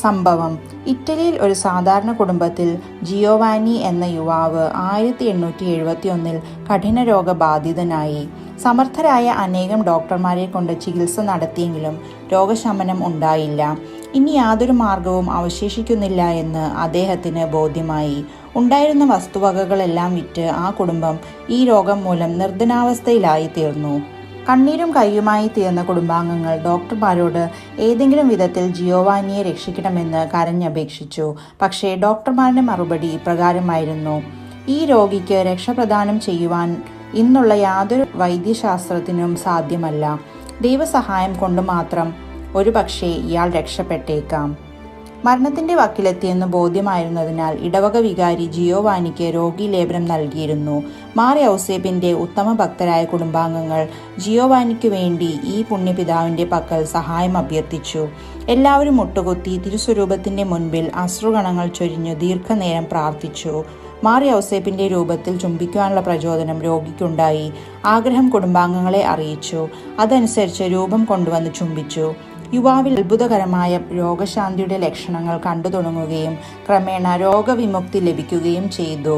സംഭവം. ഇറ്റലിയിൽ ഒരു സാധാരണ കുടുംബത്തിൽ ജിയോവാനി എന്ന യുവാവ് ആയിരത്തി എണ്ണൂറ്റി എഴുപത്തി ഒന്നിൽ കഠിന രോഗബാധിതനായി. സമർത്ഥരായ അനേകം ഡോക്ടർമാരെ കൊണ്ട് ചികിത്സ നടത്തിയെങ്കിലും രോഗശമനം ഉണ്ടായില്ല. ഇനി യാതൊരു മാർഗവും അവശേഷിക്കുന്നില്ല എന്ന് അദ്ദേഹത്തിന് ബോധ്യമായി. ഉണ്ടായിരുന്ന വസ്തുവകകളെല്ലാം വിറ്റ് ആ കുടുംബം ഈ രോഗം മൂലം നിർദ്ധനാവസ്ഥയിലായി തീർന്നു കണ്ണീരും കൈയുമായി തീർന്ന കുടുംബാംഗങ്ങൾ ഡോക്ടർമാരോട് ഏതെങ്കിലും വിധത്തിൽ ജിയോവാനിയെ രക്ഷിക്കണമെന്ന് കരഞ്ഞപേക്ഷിച്ചു. പക്ഷേ ഡോക്ടർമാരുടെ മറുപടി ഇപ്രകാരമായിരുന്നു. ഈ രോഗിക്ക് രക്ഷപ്രദാനം ചെയ്യുവാൻ ഇന്നുള്ള യാതൊരു വൈദ്യശാസ്ത്രത്തിനും സാധ്യമല്ല. ദൈവസഹായം കൊണ്ട് മാത്രം ഒരുപക്ഷേ ഇയാൾ രക്ഷപ്പെട്ടേക്കാം. മരണത്തിന്റെ വക്കിലെത്തിയെന്ന് ബോധ്യമായിരുന്നതിനാൽ ഇടവക വികാരി ജിയോവാനിക്ക് രോഗി ലേപനം നൽകിയിരുന്നു. മാറി ഔസേബിന്റെ ഉത്തമ ഭക്തരായ കുടുംബാംഗങ്ങൾ ജിയോവാനിക്കു വേണ്ടി ഈ പുണ്യപിതാവിന്റെ പക്കൽ സഹായം അഭ്യർത്ഥിച്ചു. എല്ലാവരും മുട്ടുകുത്തി തിരുസ്വരൂപത്തിന്റെ മുൻപിൽ അശ്രുഗണങ്ങൾ ചൊരിഞ്ഞു ദീർഘനേരം പ്രാർത്ഥിച്ചു. മാറി ഔസേപ്പിന്റെ രൂപത്തിൽ ചുംബിക്കുവാനുള്ള പ്രചോദനം രോഗിക്കുണ്ടായി. ആഗ്രഹം കുടുംബാംഗങ്ങളെ അറിയിച്ചു. അതനുസരിച്ച് രൂപം കൊണ്ടുവന്ന് ചുംബിച്ചു. യുവാവിൽ അത്ഭുതകരമായ രോഗശാന്തിയുടെ ലക്ഷണങ്ങൾ കണ്ടു തുടങ്ങുകയും ക്രമേണ രോഗവിമുക്തി ലഭിക്കുകയും ചെയ്തു.